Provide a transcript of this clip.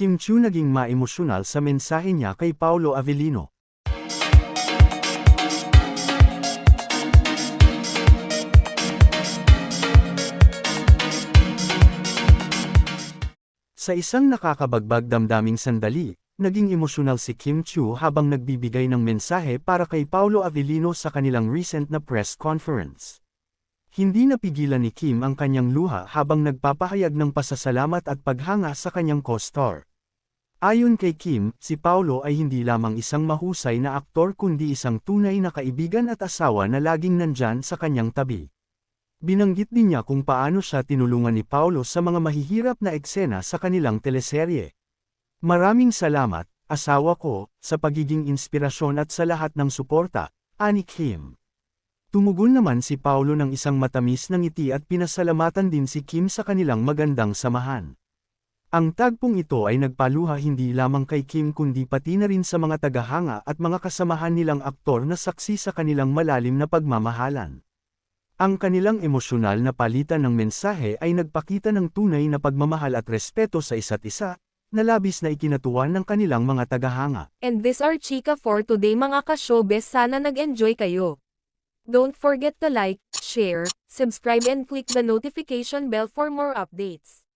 Kim Chu naging maemosyonal sa mensahe niya kay Paulo Avellino. Sa isang nakakabagbag damdaming sandali, naging emosyonal si Kim Chu habang nagbibigay ng mensahe para kay Paulo Avellino sa kanilang recent na press conference. Hindi napigilan ni Kim ang kanyang luha habang nagpapahayag ng pasasalamat at paghanga sa kanyang co-star. Ayon kay Kim, si Paulo ay hindi lamang isang mahusay na aktor kundi isang tunay na kaibigan at asawa na laging nandyan sa kanyang tabi. Binanggit din niya kung paano siya tinulungan ni Paulo sa mga mahihirap na eksena sa kanilang teleserye. Maraming salamat, asawa ko, sa pagiging inspirasyon at sa lahat ng suporta, ani Kim. Tumugon naman si Paulo ng isang matamis na ngiti at pinasalamatan din si Kim sa kanilang magandang samahan. Ang tagpong ito ay nagpaluha hindi lamang kay Kim kundi pati na rin sa mga tagahanga at mga kasamahan nilang aktor na saksi sa kanilang malalim na pagmamahalan. Ang kanilang emosyonal na palitan ng mensahe ay nagpakita ng tunay na pagmamahal at respeto sa isa't isa, na labis na ikinatuwa ng kanilang mga tagahanga. And this are Chika for today mga ka-showbiz sana nag-enjoy kayo. Don't forget to like, share, subscribe and click the notification bell for more updates.